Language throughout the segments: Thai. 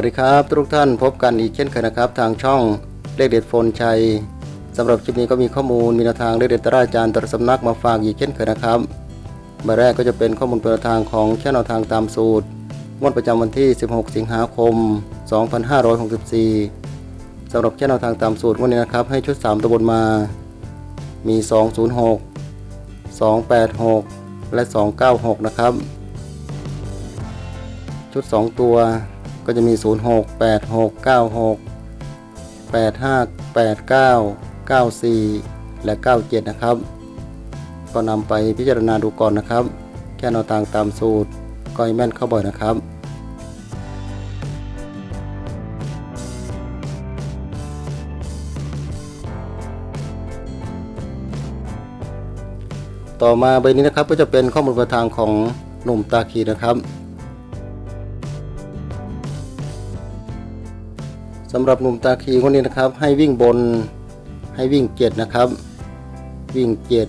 วัสดีครับ ทุกท่านพบกันอีกเช่นเคยนะครับ ทางช่องเลขเด็ดโฟนชัยสำหรับคลิปนี้ก็มีข้อมูลมีแนวทางเลขเด็ดตราอาจารย์ตรสำนักมาฝากอีกเช่นเคยนะครับมาแรกก็จะเป็นข้อมูลเป็นแนวทางของแค่แนวทางตามสูตรงวดประจำวันที่ 16 สิงหาคม 2564สำหรับแค่แนวทางตามสูตรงวดนี้นะครับ ให้ชุด 3ตัวบนมา มี 206 286 และ 296 นะครับ ชุด 2 ตัว ก็จะมี 0 6 8 6 9 6 8 5 8 9 9 4 และ 97 นะครับ ก็นำไปพิจารณาดูก่อนนะครับ แค่แนวทางตามสูตรก็ให้แม่นเข้าบ่อยนะครับต่อมาใบนี้นะครับก็จะเป็นข้อมูลประทางของหนุ่มตาคีนะครับ สำหรับหนุ่มตาคีคนนี้นะครับ ให้วิ่งบนให้วิ่งเจ็ดนะครับ วิ่งเจ็ด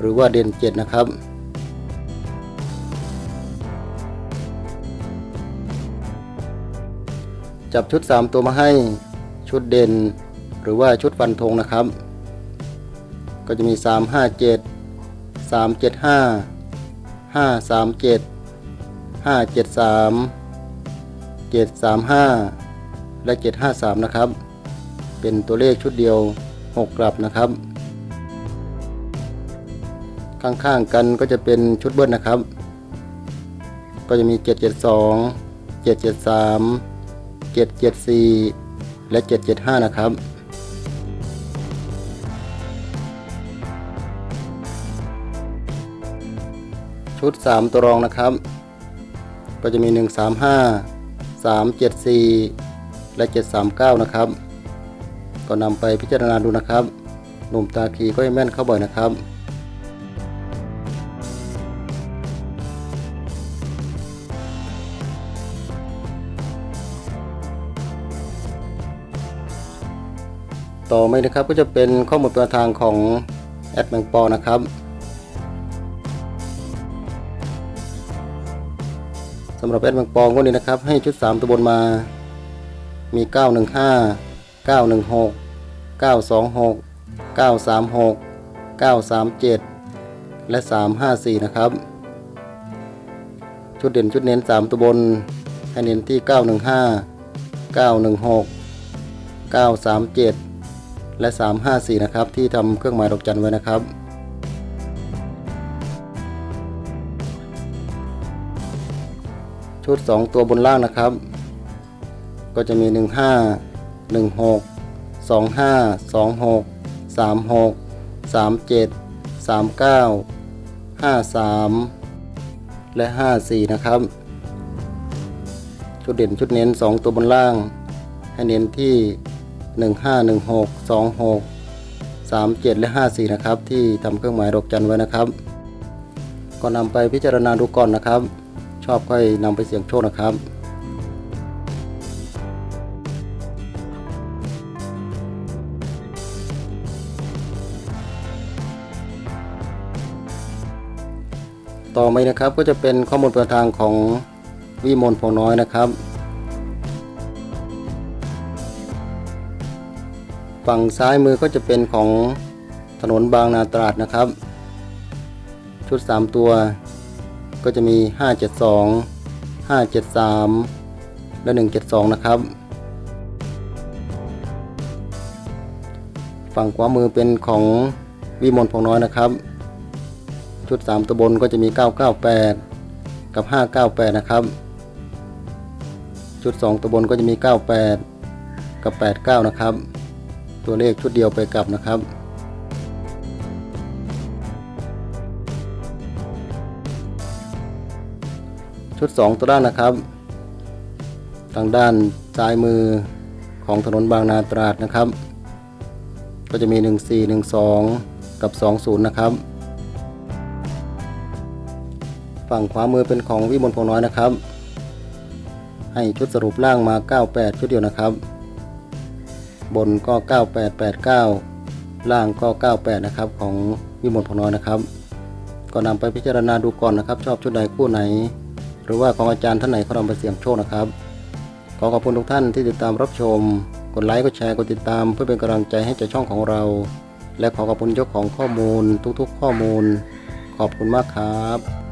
หรือว่าเด่นเจ็ดนะครับจับชุด 3 ตัวมาให้ชุดเด่น หรือว่าชุดฟันธงนะครับ ก็จะมี 3 5 7 3 7 5 5 3 7 5 7 3 7 3 5 และ 753 นะครับ เป็นตัวเลขชุดเดียว 6 กลับนะครับ ข้างๆกันก็จะเป็นชุดเบิ้ลนะครับ ก็จะมี 772 773 774 และ 775 นะครับชุด 3 ตัวรองนะครับ ก็จะมี 135 374 และ 739 นะครับ ก็นำไปพิจารณาดูนะครับ หนุ่มตาคีก็ให้แม่นเข้าบ่อยนะครับต่อไปนะครับก็จะเป็นข้อมูลประทางของแอดแมงปอนะครับ สำหรับแอดแมงปองวันนี้นะครับ ให้ชุด 3 ตัวบนมา มี 915 916 926 936 937 และ 354 นะครับ ชุดเด่นชุดเน้น 3 ตัวบน ให้เน้นที่ 915 916 937 และ 354 นะครับ ที่ทำเครื่องหมายดอกจันไว้นะครับชุด 2 ตัวบนล่างนะครับ ก็จะมี 15 16 25 26 36 37 39 53 และ 54 นะครับชุดเด่นชุดเน้น 2 ตัวบนล่าง ให้เน้นที่ 15 16 26 37 และ 54 นะครับ ที่ทำเครื่องหมายดอกจันไว้นะครับ ก็นำไปพิจารณาดูก่อนนะครับ ชอบค่อยนำไปเสี่ยงโชคนะครับ ต่อไปนะครับก็จะเป็นข้อมูลประทางของวิมลพงน้อยนะครับ ฝั่งซ้ายมือก็จะเป็นของถนนบางนาตราดนะครับ ชุด 3 ตัวก็จะมี 572 573 และ 172 นะครับ ฝั่งขวามือเป็นของวิมลพงน้อยนะครับ ชุด 3 ตัวบนก็จะมี 998 กับ 598 นะครับ ชุด 2 ตัวบนก็จะมี 98 กับ 89 นะครับ ตัวเลขชุดเดียวไปกลับนะครับชุด 2 ตัวด้านนะครับ ทางด้านซ้ายมือของถนนบางนาตราดนะครับ ก็จะมี 1412 กับ 20 นะครับ ฝั่งขวามือเป็นของวิมลพงน้อยนะครับ ให้ชุดสรุปล่างมา 98 ชุดเดียวนะครับ บนก็ 9889 ล่างก็ 98 นะครับของวิมลพงน้อยนะครับ ก็นำไปพิจารณาดูก่อนนะครับ ชอบชุดใดคู่ไหน หรือว่าของอาจารย์ท่านไหนเขานำไปเสี่ยงโชคนะครับ ขอขอบคุณทุกท่านที่ติดตามรับชม กดไลค์กดแชร์กดติดตาม เพื่อเป็นกำลังใจให้แก่ช่องของเรา และขอขอบคุณเจ้าของข้อมูลทุกๆ ข้อมูลขอบคุณมากครับ